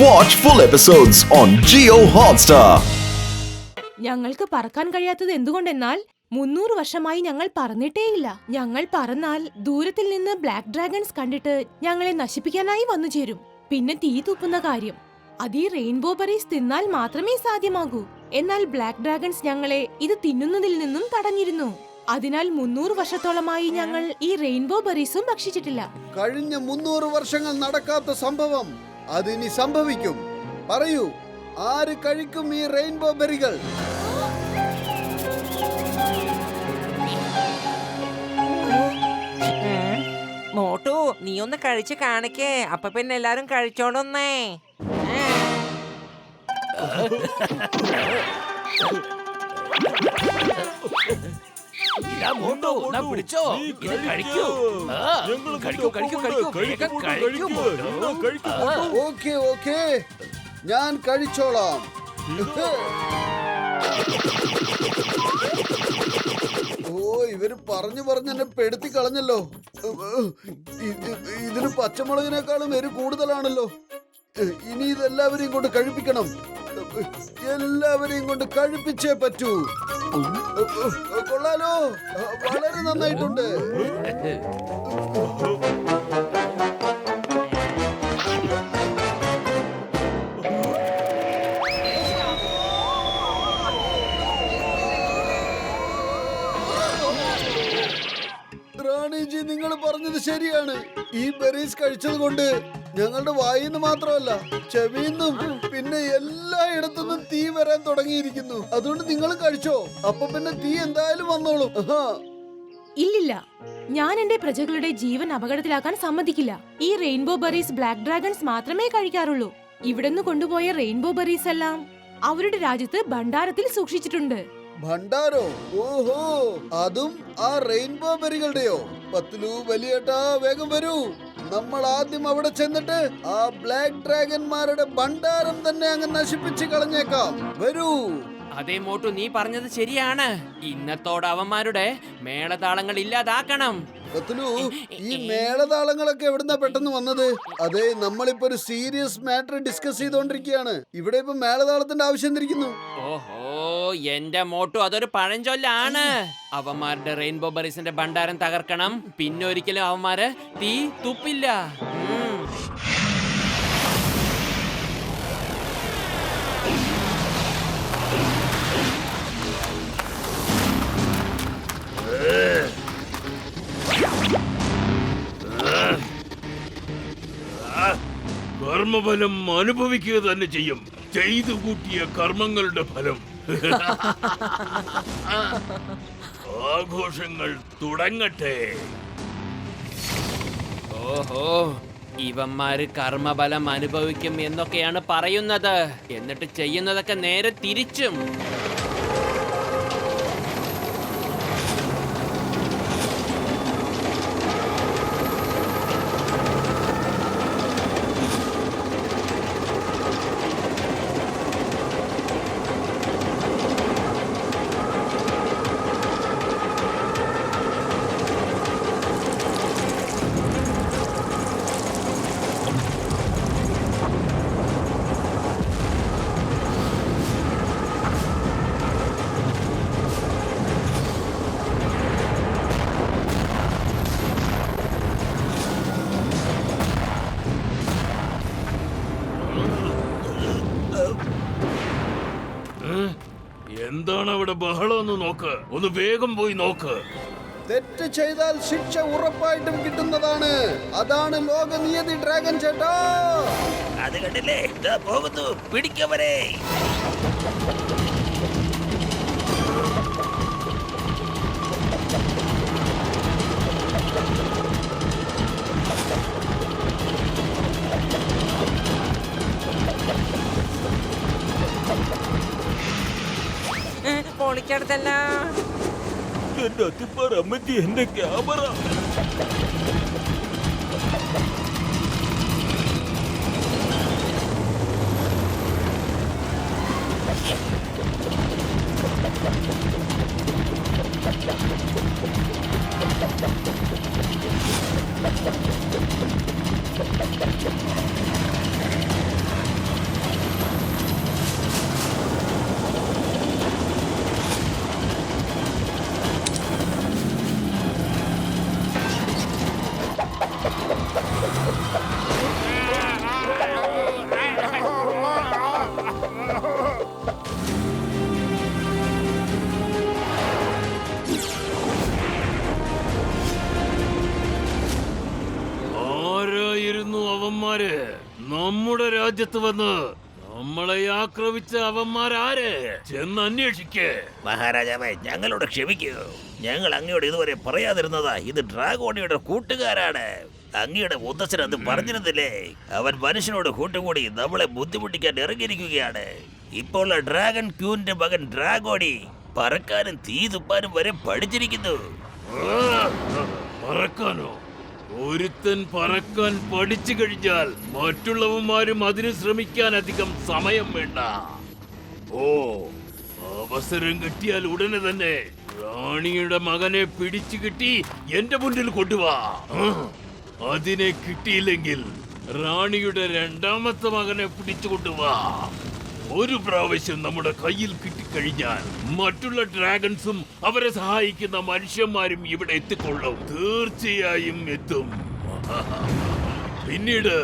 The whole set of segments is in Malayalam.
Watch full episodes on Jio Hotstar ഞങ്ങൾക്ക് പറക്കാൻ കഴിയാത്തത് എന്തുകൊണ്ടെന്നാൽ മുന്നൂറ് വർഷമായി ഞങ്ങൾ പറന്നിട്ടേയില്ല. ഞങ്ങൾ പറന്നാൽ ദൂരത്തിൽ നിന്ന് ബ്ലാക്ക് ഡ്രാഗൺസ് കണ്ടിട്ട് ഞങ്ങളെ നശിപ്പിക്കാനായി വന്നു ചേരും. പിന്നെ തീ തൂപ്പുന്ന കാര്യം. അത് ഈ റെയിൻബോ ബറീസ് തിന്നാൽ മാത്രമേ സാധ്യമാകൂ. എന്നാൽ ബ്ലാക്ക് ഡ്രാഗൺസ് ഞങ്ങളെ ഇത് തിന്നുന്നതിൽ നിന്നും തടഞ്ഞിരുന്നു. അതിനാൽ മുന്നൂറ് വർഷത്തോളമായി ഞങ്ങൾ ഈ റെയിൻബോ ബറീസും ഭക്ഷിച്ചിട്ടില്ല. കഴിഞ്ഞ മുന്നൂറ് വർഷങ്ങൾ നടക്കാത്ത സംഭവം അതിനി സംഭവിക്കും. പറയൂ ആര് കഴിക്കും ഈ റെയിൻബോ ബെറികൾ? മോട്ടു നീ ഒന്ന് കഴിച്ച് കാണിക്കേ. അപ്പൊ പിന്നെ എല്ലാരും കഴിച്ചോളൊന്നേ. ഇതാ മോട്ടോ എന്നാ പിടിച്ചോ ഇത് കഴിക്കൂ. ആ, കഴിക്കൂ കഴിക്കൂ കഴിക്കൂ. വേഗം കഴിക്കൂ മോട്ടോ. ആ, ഓക്കെ ഓക്കെ. ഞാൻ കഴിച്ചോളാം. ഓ ഇവർ പറഞ്ഞു പറഞ്ഞ് എന്നെ പെടുത്തി കളഞ്ഞല്ലോ. ഇത് ഇതിന് പച്ചമുളകിനേക്കാളും എരി കൂടുതലാണല്ലോ. ഇനി ഇതെല്ലാവരെയും കൊണ്ട് കഴിപ്പിക്കണം. എല്ലാവരെയും കൊണ്ട് കഴിപ്പിച്ചേ പറ്റൂ. കൊള്ളാലോ വളരെ നന്നായിട്ടുണ്ട്. റാണിജി നിങ്ങൾ പറഞ്ഞത് ശരിയാണ്. ഈ ബെറീസ് കഴിച്ചത് കൊണ്ട് ഞങ്ങളുടെ വായിന്ന് മാത്രമല്ല ചെവിന്നും പിന്നെ എല്ലായിടത്തുനിന്നും തീ വരാൻ തുടങ്ങിയിരിക്കുന്നു. അതുകൊണ്ട് നിങ്ങൾ കഴിച്ചോ? അപ്പൊ പിന്നെ തീ എന്തായാലും വന്നോളും. ഇല്ലില്ല. ഞാൻ എന്റെ പ്രജകളുടെ ജീവൻ അപകടത്തിലാക്കാൻ സമ്മതിക്കില്ല. ഈ റെയിൻബോ ബറീസ് ബ്ലാക്ക് ഡ്രാഗൺസ് മാത്രമേ കഴിക്കാറുള്ളൂ. ഇവിടുന്ന് കൊണ്ടുപോയ റെയിൻബോ ബറീസ് എല്ലാം അവരുടെ രാജ്യത്ത് ഭണ്ഡാരത്തിൽ സൂക്ഷിച്ചിട്ടുണ്ട്. ഭണ്ഡാരോ? ഓഹോ. അതും ആ റെയിൻബോ ബെറികളുടെയോ? പത്തിലു വലിയേട്ടാ വേഗം വരൂ. നമ്മൾ ആദ്യം അവിടെ ചെന്നിട്ട് ആ ബ്ലാക്ക് ഡ്രാഗന്മാരുടെ ഭണ്ഡാരം തന്നെ അങ്ങ് നശിപ്പിച്ച് കളഞ്ഞേക്കാം. വരൂ. അതെ മോട്ടു നീ പറഞ്ഞത് ശരിയാണ്. ഇന്നത്തോടെ അവന്മാരുടെ മേളതാളങ്ങൾ ഇല്ലാതാക്കണം. പത്തുലു ഈ മേളതാളങ്ങളൊക്കെ എവിടുന്നാ പെട്ടെന്ന് വന്നത്? അതെ നമ്മളിപ്പോ ഒരു സീരിയസ് മാറ്റർ ഡിസ്കസ് ചെയ്തോണ്ടിരിക്കുകയാണ്. ഇവിടെ ഇപ്പൊ മേളതാളത്തിന്റെ ആവശ്യം എന്തിരിക്കുന്നു? ഓഹോ എന്റെ മോട്ടു അതൊരു പഴഞ്ചൊല്ലാണ്. അവന്മാരുടെ റെയിൻബോ ബറീസിന്റെ ഭണ്ഡാരം തകർക്കണം. പിന്നെ ഒരിക്കലും അവന്മാര് തീ തുപ്പില്ല. കർമ്മഫലം അനുഭവിക്കുക തന്നെ ചെയ്യും. ചെയ്തു കൂട്ടിയ കർമ്മങ്ങളുടെ ഫലം. ആഘോഷങ്ങൾ തുടങ്ങട്ടെ. ഓഹോ ഇവന്മാര് കർമ്മബലം അനുഭവിക്കും എന്നൊക്കെയാണ് പറയുന്നത്. എന്നിട്ട് ചെയ്യുന്നതൊക്കെ നേരെ തിരിച്ചും. എന്താണ് അവിടെ ബഹളം ഒന്ന് നോക്ക്? ഒന്ന് വേഗം പോയി നോക്ക്. തെറ്റ് ചെയ്താൽ ശിക്ഷ ഉറപ്പായിട്ടും കിട്ടുന്നതാണ്. അതാണ് ലോക നിയതി ഡ്രാഗൻ ചേട്ടാ. അത് കണ്ടില്ലേ? പോകുന്നു. പിടിക്കവരെ. ಕಿಚ್ಚಾಡ್ದಲ್ಲ ನನ್ನ ಅತಿಪ ರಮತಿ ಹಿಂದೆ ಕ್ಯಾಮರ രാജ്യത്ത് വന്ന് നമ്മളെ ആക്രമിച്ച അവന്മാരാര് ചെന്ന് അന്വേഷിക്കേ. മഹാരാജാവേ ഞങ്ങളോട് ക്ഷമിക്കൂ. ഞങ്ങൾ അങ്ങയോട് ഇതുവരെ പറയാതിരുന്നതാ ഇത് ഡ്രാഗോണിയുടെ കൂട്ടുകാരാണ്. അങ്ങയുടെ മുത്തച്ഛൻ അത് പറഞ്ഞിരുന്നില്ലേ? അവൻ മനുഷ്യനോട് കൂട്ടുകൂടി നമ്മളെ ബുദ്ധിമുട്ടിക്കാൻ ഇറങ്ങിയിരിക്കുകയാണ്. ഇപ്പോൾ ഡ്രാഗൺ ക്യൂന്റെ മകൻ ഡ്രാഗോണി പറക്കാനും തീ തുപ്പാനും വരെ പഠിച്ചിരിക്കുന്നു. പറക്കാനോ? ഒരുത്തൻ പറക്കാൻ പഠിച്ചു കഴിഞ്ഞാൽ മറ്റുള്ളവന്മാരും അതിന് ശ്രമിക്കാൻ അധികം സമയം വേണ്ട. ഓ അവസരം കിട്ടിയാൽ ഉടനെ തന്നെ റാണിയുടെ മകനെ പിടിച്ചു കിട്ടി എന്റെ മുന്നിൽ കൊണ്ടുവാ. അതിനെ കിട്ടിയില്ലെങ്കിൽ റാണിയുടെ രണ്ടാമത്തെ മകനെ പിടിച്ചു കൊണ്ടുവാ. ഒരു പ്രാവശ്യം നമ്മുടെ കയ്യിൽ കിട്ടിക്കഴിഞ്ഞാൽ മറ്റുള്ള ഡ്രാഗൺസും അവരെ സഹായിക്കുന്ന മനുഷ്യന്മാരും ഇവിടെ എത്തിക്കൊള്ളും. തീർച്ചയായും എത്തും. പിന്നീട്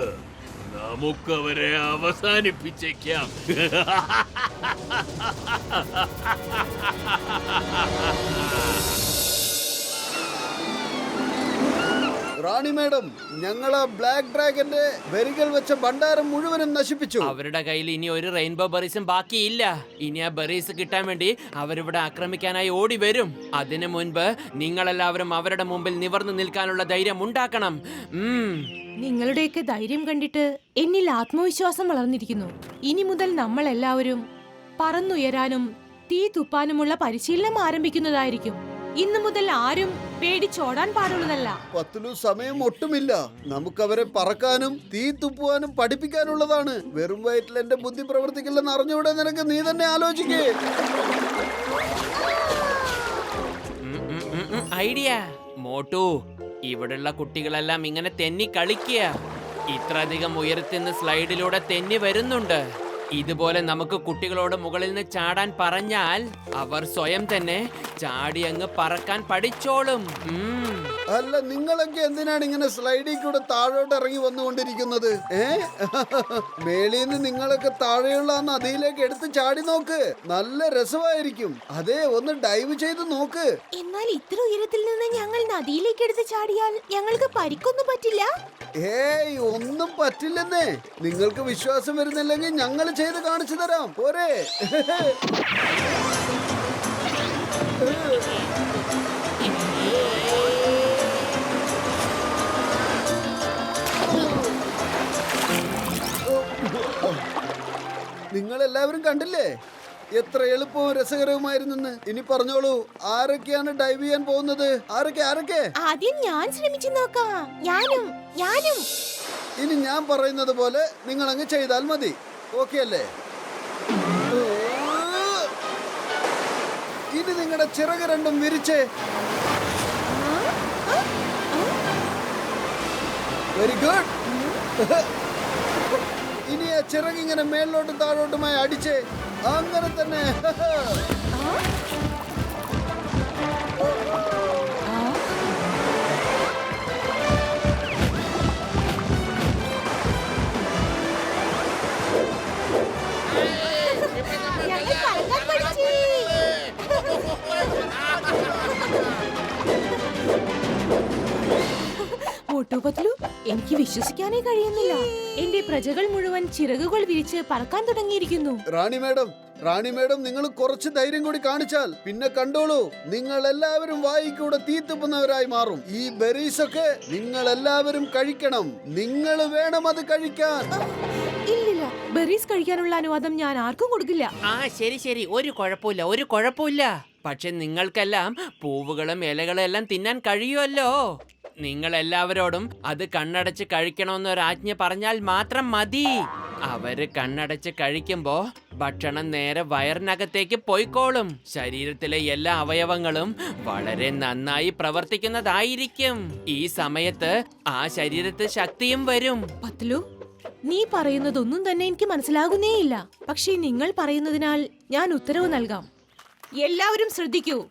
നമുക്കവരെ അവസാനിപ്പിച്ചേക്കാം. റാണി മേഡം ഞങ്ങൾ ആ ബ്ലാക്ക് ഡ്രാഗന്റെ വരികൾ വെച്ച ഭണ്ഡാരം മുഴുവനും നശിപ്പിച്ചു. അവരുടെ കയ്യിൽ ഇനി ഒരു റെയിൻബോ ബെറീസും ബാക്കിയില്ല. ഇനി ആ ബെറീസ് കിട്ടാൻ വേണ്ടി അവരിവിടെ ആക്രമിക്കാനായി ഓടി വരും. അതിനു മുൻപ് നിങ്ങളെല്ലാവരും അവരുടെ മുമ്പിൽ നിവർന്നു നിൽക്കാനുള്ള ധൈര്യം ഉണ്ടാക്കണം. ഉം. നിങ്ങളുടെയൊക്കെ ധൈര്യം കണ്ടിട്ട് എന്നിൽ ആത്മവിശ്വാസം വളർന്നിരിക്കുന്നു. ഇനി മുതൽ നമ്മൾ എല്ലാവരും പറന്നുയരാനും തീ തുപ്പാനുമുള്ള പരിശീലനം ആരംഭിക്കുന്നതായിരിക്കും. ഇന്നു മുതൽ ആരും പേടിച്ചോടാൻ പാടുള്ളതല്ല. പത്തിലു സമയം ഒട്ടുമില്ല. നമുക്കവരെ പറക്കാനും തീ തുപ്പുവാനും പഠിപ്പിക്കാനുള്ളതാണ്. വെറും വയറ്റിൽ എന്റെ ബുദ്ധി പ്രവർത്തിക്കില്ലെന്ന് അറിഞ്ഞൂടെ നിനക്ക്? നീ തന്നെ ആലോചിക്കേ. ഐഡിയ. മോട്ടു ഇവിടുള്ള കുട്ടികളെല്ലാം ഇങ്ങനെ തെന്നി കളിക്കുക. ഇത്രയധികം ഉയരത്തിൽ നിന്ന് സ്ലൈഡിലൂടെ തെന്നി വരുന്നുണ്ട്. ഇതുപോലെ നമുക്ക് കുട്ടികളോട് മുകളിൽ നിന്ന് ചാടാൻ പറഞ്ഞാൽ അവർ സ്വയം തന്നെ ചാടി അങ്ങ് പറക്കാൻ പഠിച്ചോളും. അല്ല നിങ്ങളൊക്കെ എന്തിനാണ് ഇങ്ങനെ സ്ലൈഡിൽ കൂടെ താഴോട്ട് ഇറങ്ങി വന്നുകൊണ്ടിരിക്കുന്നത്? ഏ? മേളിന്ന് നിങ്ങളൊക്കെ താഴെയുള്ള ആ നദിയിലേക്ക് എടുത്ത് ചാടി നോക്ക്. നല്ല രസമായിരിക്കും. അതെ ഒന്ന് ഡൈവ് ചെയ്ത് നോക്ക്. എന്നാൽ ഇത്ര ഉയരത്തിൽ നിന്ന് ഞങ്ങൾ നദിയിലേക്ക് എടുത്ത് ചാടിയാൽ ഞങ്ങൾക്ക് പരിക്കൊന്നും പറ്റില്ല? ഏയ് ഒന്നും പറ്റില്ലെന്നേ. നിങ്ങൾക്ക് വിശ്വാസം വരുന്നില്ലെങ്കിൽ ഞങ്ങൾ ചെയ്ത് കാണിച്ചു തരാം. പോരെ. എല്ലാവരും കണ്ടില്ലേ? എത്ര എളുപ്പവും രസകരവുമായിരുന്നെന്ന്. ഇനി പറഞ്ഞോളൂ ആരൊക്കെയാണ് ഡൈവ് ചെയ്യാൻ പോകുന്നത്? ആരൊക്കെ ആരൊക്കെ? ആദ്യം ഞാൻ ശ്രമിച്ചു നോക്കാം. ഞാനും ഞാനും. ഇനി ഞാൻ പറയുന്നത് പോലെ നിങ്ങൾ അങ്ങ് ചെയ്താൽ മതി. ഓക്കെ അല്ലേ? ഇനി നിങ്ങളുടെ ചിറക് രണ്ടും വിരിച്ച്. വെരി ഗുഡ് ഇങ്ങനെ മേളിലോട്ടും താഴോട്ടുമായി അടിച്ച് അങ്ങനെ തന്നെ. വിശ്വസിക്കാനേ കഴിയുന്നില്ല. എന്റെ പ്രജകൾ മുഴുവൻ ചിറകുകൾ വിരിച്ച് പറക്കാൻ തുടങ്ങിയിരിക്കുന്നു. റാണി മാഡം റാണി മാഡം നിങ്ങൾ കുറച്ച് ധൈര്യം കൂടി കാണിച്ചാൽ പിന്നെ കണ്ടോളൂ നിങ്ങൾ എല്ലാവരും വായിക്കൂടെ തീത്തുപ്പുന്നവരായി മാറും. ഈ ബെറീസ് ഒക്കെ നിങ്ങൾ എല്ലാവരും കഴിക്കണം. നിങ്ങൾ വേണം അത് കഴിക്കാൻ. ഇല്ലില്ല ബെറീസ് കഴിക്കാനുള്ള അനുവാദം ഞാൻ ആർക്കും കൊടുക്കില്ല. ആ ശരി ശരി. ഒരു കുഴപ്പമില്ല ഒരു കുഴപ്പമില്ല. പക്ഷെ നിങ്ങൾക്കെല്ലാം പൂവുകളും ഇലകളും എല്ലാം തിന്നാൻ കഴിയുമല്ലോ. നിങ്ങൾ എല്ലാവരോടും അത് കണ്ണടച്ച് കഴിക്കണമെന്ന് ഒരു ആജ്ഞ പറഞ്ഞാൽ മാത്രം മതി. അവർ കണ്ണടച്ച് കഴിക്കുമ്പോ ഭക്ഷണം നേരെ വയറിനകത്തേക്ക് പോയിക്കോളും. ശരീരത്തിലെ എല്ലാ അവയവങ്ങളും വളരെ നന്നായി പ്രവർത്തിക്കുന്നതായിരിക്കും. ഈ സമയത്ത് ആ ശരീരത്ത് ശക്തിയും വരും. പത്ലു നീ പറയുന്നതൊന്നും തന്നെ എനിക്ക് മനസ്സിലാകുന്നേയില്ല. പക്ഷേ നിങ്ങൾ പറയുന്നതിനാൽ ഞാൻ ഉത്തരവ് നൽകാം. എല്ലാവരും ശ്രദ്ധിക്കൂ.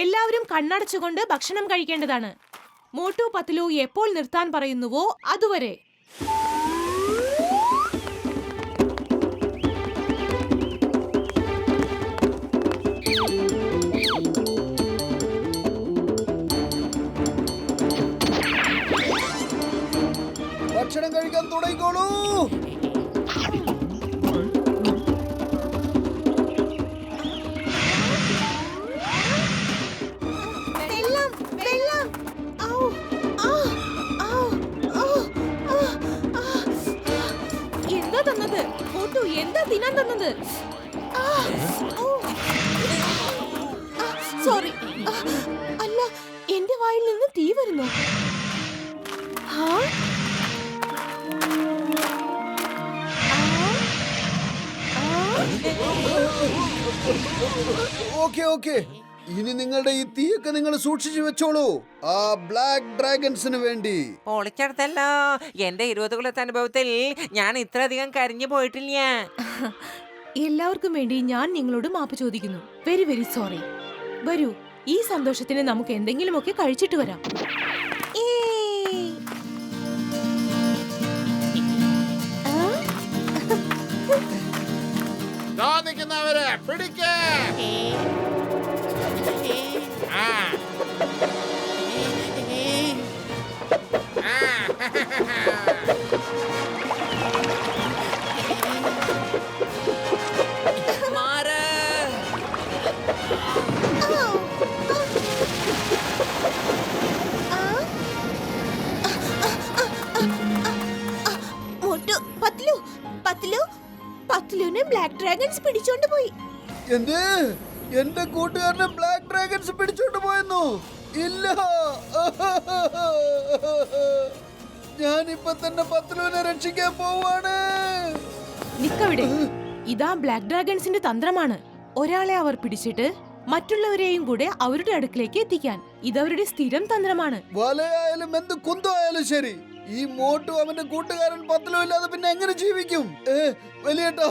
എല്ലാവരും കണ്ണടച്ചുകൊണ്ട് ഭക്ഷണം കഴിക്കേണ്ടതാണ്. മോട്ടു പത്തിലു എപ്പോൾ നിർത്താൻ പറയുന്നുവോ അതുവരെ. ഭക്ഷണം കഴിക്കാൻ തുടങ്ങിക്കോളൂ. Okay okay. ഇനി നിങ്ങളുടെ ഈ തീയൊക്കെ നിങ്ങൾ സൂക്ഷിച്ചു വെച്ചോളൂ. ആ ബ്ലാക്ക് ഡ്രാഗൺസിന് വേണ്ടി. പൊളിച്ചെടുത്തല്ലോ. എന്റെ ഇരുപത് കൊല്ലത്തെ അനുഭവത്തിൽ ഞാൻ ഇത്രയധികം കരിഞ്ഞു പോയിട്ടില്ല. എല്ലാവർക്കും വേണ്ടി ഞാൻ നിങ്ങളോട് മാപ്പ് ചോദിക്കുന്നു. വെരി വെരി സോറി വരൂ ഈ സന്തോഷത്തിന് നമുക്ക് എന്തെങ്കിലുമൊക്കെ കഴിച്ചിട്ട് വരാം. സാധിക്കുന്നവരെ പിടിക്കേ പത്ലു, പത്ലു, പത്ലുവിനെ ബ്ലാക്ക് ഡ്രാഗൺസ് പിടിച്ചോണ്ട് എന്ത്? എന്റെ കൂട്ടുകാരനെ ബ്ലാക്ക് ഡ്രാഗൺസ് പിടിച്ചോണ്ട് പോയെന്നു? ഇല്ല. ഞാൻ ഇപ്പൊ തന്നെ പത്ലുവിനെ രക്ഷിക്കാൻ പോവാണ്. നിക്കവിടെ ഇതാ ബ്ലാക്ക് ഡ്രാഗൺസിന്റെ തന്ത്രമാണ്. ഒരാളെ അവർ പിടിച്ചിട്ട് മറ്റുള്ളവരെയും കൂടെ അവരുടെ അടുക്കിലേക്ക് എത്തിക്കാൻ. ഇതവരുടെ സ്ഥിരം തന്ത്രമാണ്. വലയായാലും എന്ത് കുന്തമായാലും ശരി. ഈ മോട്ടു അവന്റെ കൂട്ടുകാരൻ പത്തലും ഇല്ലാതെ പിന്നെ എങ്ങനെ ജീവിക്കും? ഏ വലിയേട്ടാ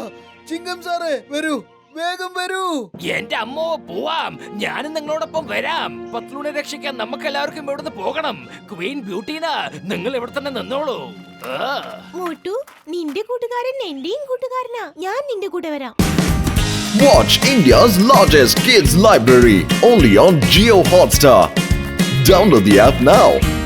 ചിങ്കം സാറേ വരൂ. വേഗം വരൂ. എന്റെ അമ്മോ പോവാം. ഞാനും നിങ്ങളോടൊപ്പം വരാം. പത്ലൂനെ രക്ഷിക്കാൻ നമുക്ക് എല്ലാവർക്കും ഇവിടുന്ന് പോകണം. ക്വീൻ ബ്യൂട്ടീന. നിങ്ങൾ ഇവിടെ തന്നെ നിന്നോളൂ. മോട്ടു നിന്റെ കൂട്ടുകാരൻ എന്റെയും കൂട്ടുകാരനാ. ഞാൻ നിന്റെ കൂടെ വരാം. Watch India's largest kids library only on Geo Hotstar. Download the app now.